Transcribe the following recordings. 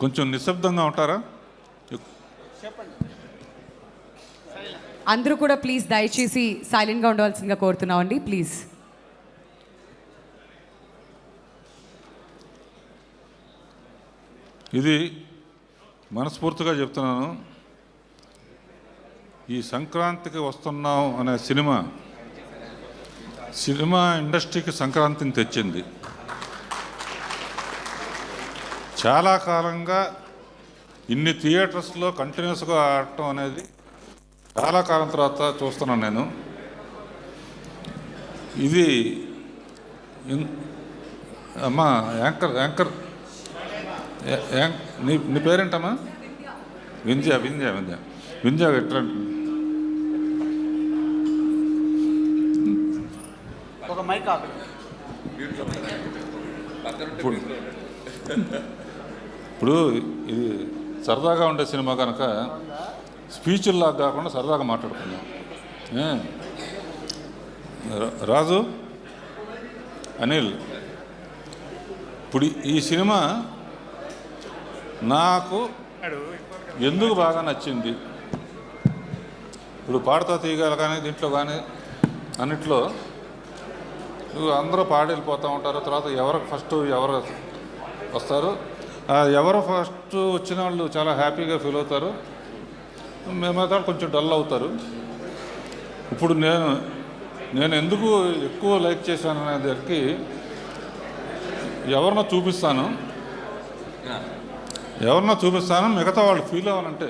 కొంచెం నిశ్శబ్దంగా ఉంటారా? అందరూ కూడా ప్లీజ్ దయచేసి సైలెంట్గా ఉండవలసిందిగా కోరుతున్నామండి ప్లీజ్. ఇది మనస్ఫూర్తిగా చెప్తున్నాను. ఈ సంక్రాంతికి వస్తున్నాం అనే సినిమా సినిమా ఇండస్ట్రీకి సంక్రాంతిని తెచ్చింది. చాలా కాలంగా ఇన్ని థియేటర్స్లో కంటిన్యూస్గా ఆడటం అనేది చాలా కాలం తర్వాత చూస్తున్నాను నేను. ఇది అమ్మా యాంకర్ యాంకర్. నీ నీ పేరేంటమ్మా? వింధ్య వింధ్య వింధ్య. వింధ్య ఎట్లా ఒక మైక్ ఇప్పుడు ఇప్పుడు ఇది సరదాగా ఉండే సినిమా కనుక స్పీచ్ల్లాగా కాకుండా సరదాగా మాట్లాడుకుందాం. రాజు? అనిల్? ఇప్పుడు ఈ సినిమా నాకు ఎందుకు బాగా నచ్చింది? ఇప్పుడు పాడతా తీయగల కానీ దీంట్లో కానీ అన్నిట్లో అందరూ పాడెళ్ళిపోతూ ఉంటారు తర్వాత ఎవరు ఫస్ట్ ఎవరు వస్తారు? ఎవరు ఫస్ట్ వచ్చిన వాళ్ళు చాలా హ్యాపీగా ఫీల్ అవుతారు. మేమైతే కొంచెం డల్ అవుతారు. ఇప్పుడు నేను నేను ఎందుకు ఎక్కువ లైక్ చేశాను అనే దానికి ఎవరినో చూపిస్తాను. ఎవరినో చూపిస్తాను మిగతా వాళ్ళు ఫీల్ అవ్వాలంటే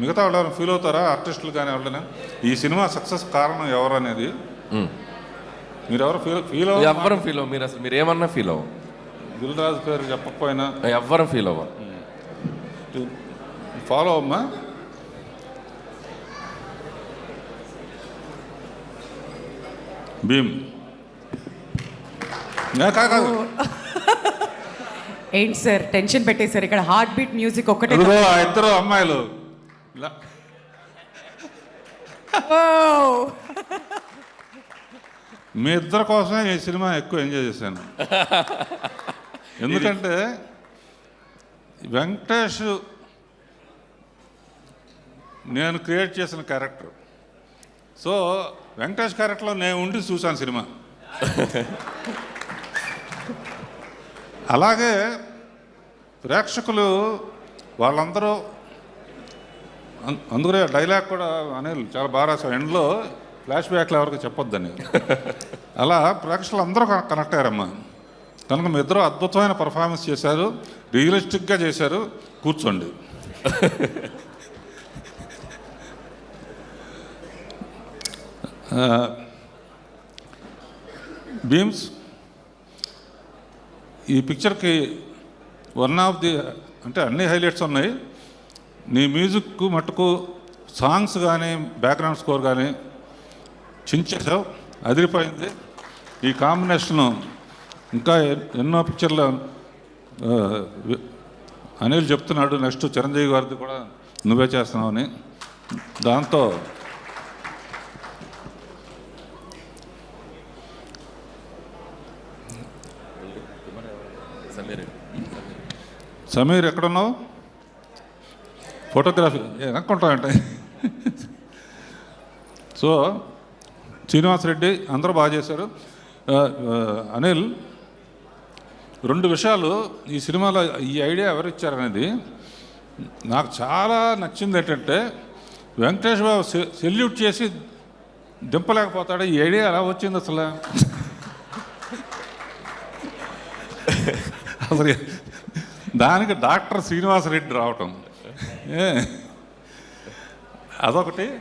మిగతా వాళ్ళు ఎవరైనా ఫీల్ అవుతారా? ఆర్టిస్టులు కానీ ఎవరైనా? ఈ సినిమా సక్సెస్ కారణం ఎవరు అనేది? మీరు ఎవరు ఫీల్ ఫీల్ ఎవ్వరం ఫీల్ అవ్వం. మీరు అసలు మీరు ఏమన్నా ఫీల్ అవ్వం? రాజు పేరు చెప్పకపోయినా ఎవ్వరం ఫీల్ అవ్వం ఫాలో అమ్మా. భీమ్. ఏ, కాదు, కాదు. ఏంటి సార్ టెన్షన్ పెట్టేశారు. ఇక్కడ హార్ట్ బీట్ మ్యూజిక్ ఒక్కటే ఇద్దరు అమ్మాయిలు! మీ ఇద్దరి కోసమే ఈ సినిమా ఎక్కువ ఎంజాయ్ చేశాను. ఎందుకంటే వెంకటేష్ నేను క్రియేట్ చేసిన క్యారెక్టర్. సో వెంకటేష్ క్యారెక్టర్లో నేను ఉండి చూశాను సినిమా. అలాగే ప్రేక్షకులు వాళ్ళందరూ అం- అందుకనే డైలాగ్ కూడా అనిల్ చాలా బాగా రాశారు. ఎండ్లో ఫ్లాష్ బ్యాక్లు ఎవరికి చెప్పొద్దని. అలా ప్రేక్షకులు అందరూ కనెక్ట్ అయ్యారమ్మా. కనుక మీ ఇద్దరు అద్భుతమైన పర్ఫార్మెన్స్ చేశారు. రియలిస్టిక్గా చేశారు. కూర్చోండి. భీమ్స్ బీమ్స్ ఈ పిక్చర్కి వన్ ఆఫ్ ది అంటే అన్ని హైలైట్స్ ఉన్నాయి. నీ మ్యూజిక్ మట్టుకు సాంగ్స్ కానీ బ్యాక్గ్రౌండ్ స్కోర్ కానీ చించేసావు అదిరిపోయింది. ఈ కాంబినేషను ఇంకా ఎన్నో పిక్చర్లు అనిల్ చెప్తున్నాడు నెక్స్ట్ చిరంజీవి గారిది కూడా నువ్వే చేస్తున్నావని దాంతో సమీర్ ఎక్కడున్నావు? ఫోటోగ్రఫీ వెనక్కుంటామంటే సో శ్రీనివాస్ రెడ్డి అందరూ బాగా చేశారు. అనిల్ రెండు విషయాలు ఈ సినిమాలో ఈ ఐడియా ఎవరు ఇచ్చారనేది నాకు చాలా నచ్చింది ఏంటంటే వెంకటేష్ బాబు సెల్యూట్ చేసి దింపలేకపోతాడు. ఈ ఐడియా ఎలా వచ్చింది అసలు? అసలు దానికి డాక్టర్ శ్రీనివాస్ రెడ్డి రావటం. అదొకటి.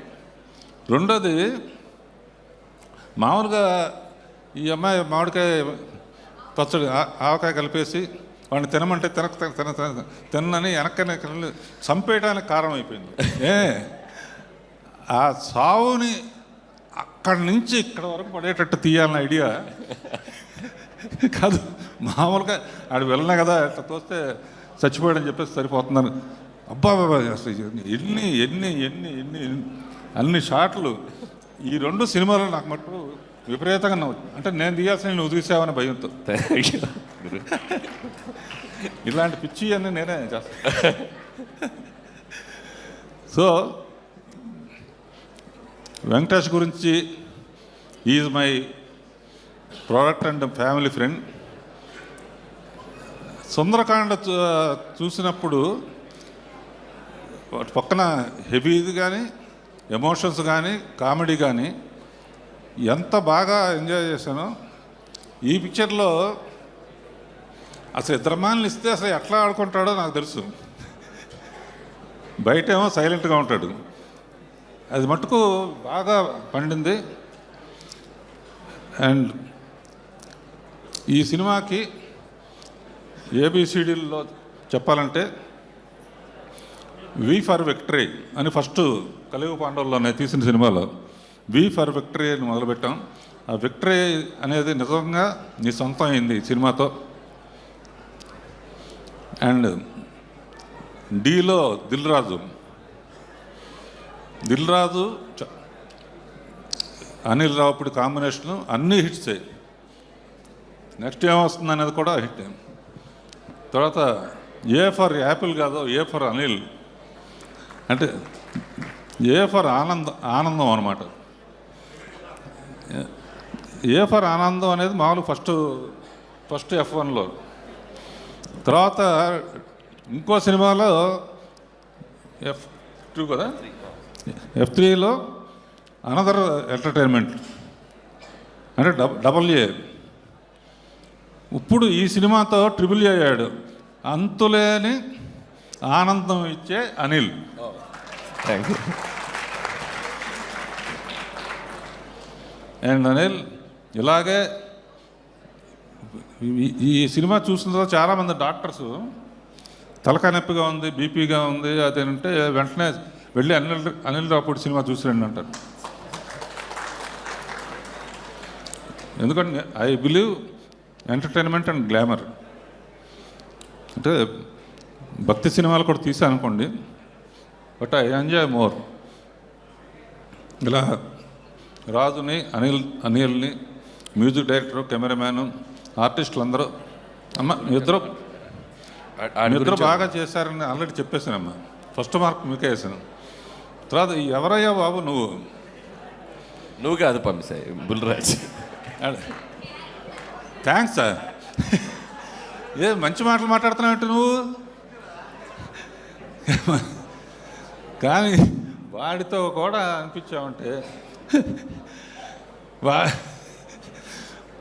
రెండోది మామూలుగా ఈ అమ్మాయి మామిడికాయ పచ్చడి ఆ- ఆవకాయ కలిపేసి వాడిని తినమంటే తినక తిన తిన తినని వెనక్కనే చంపేయడానికి కారణం అయిపోయింది ఏ ఆ సావుని అక్కడి నుంచి ఇక్కడ వరకు పడేటట్టు తీయాలన్న ఐడియా కాదు. మామూలుగా ఆడు వెళ్ళినా కదా ఇట్లా తోస్తే చచ్చిపోయాడని చెప్పేసి సరిపోతున్నాను అబ్బా బాబా ఎన్ని ఎన్ని ఎన్ని ఎన్ని అన్ని షాట్లు ఈ రెండు సినిమాలు నాకు మట్టు విపరీతంగా నవ్వు. అంటే నేను తీయాల్సిన నువ్వు తీసావని భయంతో. ఇలాంటి పిచ్చి అన్నీ నేనే చేస్తాను సో వెంకటేష్ గురించి is my product and family friend. Sundarakanda చూ- చూసినప్పుడు పక్కన హెవీది కానీ ఎమోషన్స్ కానీ కామెడీ కానీ ఎంత బాగా ఎంజాయ్ చేశానో. ఈ పిక్చర్లో అసలు ఇద్దరు ఇస్తే అసలు ఎట్లా ఆడుకుంటాడో నాకు తెలుసు. బయటేమో సైలెంట్గా ఉంటాడు. అది మటుకు బాగా పండింది. అండ్ ఈ సినిమాకి ఏబిసిడీల్లో చెప్పాలంటే వి ఫర్ విక్టరీ అని ఫస్ట్ కలియుగ పాండవుల్లోనే తీసిన సినిమాలో వి ఫర్ విక్టరీ అని మొదలుపెట్టాం. ఆ విక్టరీ అనేది నిజంగా నీ సొంతం అయింది సినిమాతో. అండ్ డీలో దిల్ రాజు దిల్ రాజు చ- అనిల్ రావుపూడి కాంబినేషను అన్నీ హిట్సే నెక్స్ట్ ఏమొస్తుంది అనేది కూడా హిట్. తర్వాత ఏ ఫర్ యాపిల్ కాదు ఏ ఫర్ అనిల్. అంటే ఏ ఫర్ ఆనందం ఆనందం అనమాట ఏ ఫర్ ఆనందం అనేది మామూలు ఫస్ట్ ఫస్ట్ ఎఫ్ వన్లో. తర్వాత ఇంకో సినిమాలో ఎఫ్ టూ కదా? ఎఫ్ త్రీలో అనదర్ ఎంటర్టైన్మెంట్ అంటే డబ్ డబల్ ఏ ఇప్పుడు ఈ సినిమాతో ట్రిపుల్ ఏ అయ్యాడు. అంతులేని ఆనందం ఇచ్చే Anil. Thank you and Anil ఇలాగే ఈ- సినిమా చూసిన తర్వాత చాలామంది డాక్టర్స్ తలకాయ నొప్పిగా ఉంది బీపీగా ఉంది అదేంటే వెంటనే వెళ్ళి అనిల్ అనిల్ రాపూడి సినిమా చూసిరండి అంటారు. ఎందుకంటే I believe entertainment and glamour. అంటే భక్తి సినిమాలు కూడా తీసాను అనుకోండి బట్ ఐ ఎంజాయ్ మోర్. ఇలా రాజుని అనిల్ అనిల్ని మ్యూజిక్ డైరెక్టర్ కెమెరామ్యాన్ ఆర్టిస్టులు అందరూ అమ్మ ఇద్దరు ఇద్దరు బాగా చేశారని ఆల్రెడీ చెప్పేశానమ్మా. ఫస్ట్ మార్క్ మీకే వేసాను తర్వాత ఎవరయ్యా బాబు? నువ్వు. నువ్వు కాదు పంపిసాయి బుల్రాజ్. థ్యాంక్స్ సార్ ఏ మంచి మాటలు మాట్లాడుతున్నావు నువ్వు? కానీ వాడితో కూడా అనిపించావంటే వా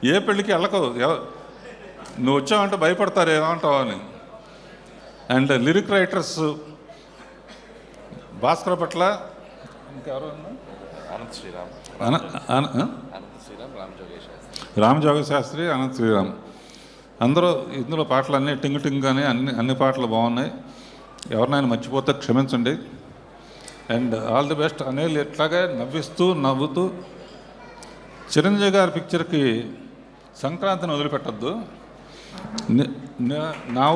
ఏ పెళ్ళికి వెళ్ళకు ఎవ- నువ్వు వచ్చావంటే భయపడతారు ఏమంటావు అని. అండ్ లిరిక్ రైటర్స్ భాస్కర్ పట్ల ఇంకెవరు ఉన్నారు? అనంత్ శ్రీరామ్. అన- అన- ఆ? అనంత్ శ్రీరామ్ రామ్ రామజోగ శాస్త్రి. అనంత్ శ్రీరామ్. అందరూ ఇందులో పాటలు అన్నీ టింగ్ టింగ్ అని అన్ని అన్ని పాటలు బాగున్నాయి. ఎవరినైనా మర్చిపోతే క్షమించండి. And all the best. Anil ఎట్లాగే నవ్విస్తూ నవ్వుతూ చిరంజీవి గారి పిక్చర్కి సంక్రాంతిని వదిలిపెట్టద్దు. నా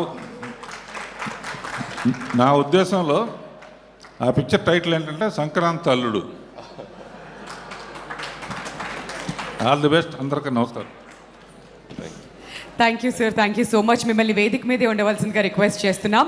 నా ఉద్దేశంలో ఆ పిక్చర్ టైటిల్ ఏంటంటే Sankranti Alludu. All the best. అందరికీ నమస్కారం. Thank you sir thank you so much మిమ్మల్ని వేదిక మీదే ఉండవలసిందిగా రిక్వెస్ట్ చేస్తున్నాం.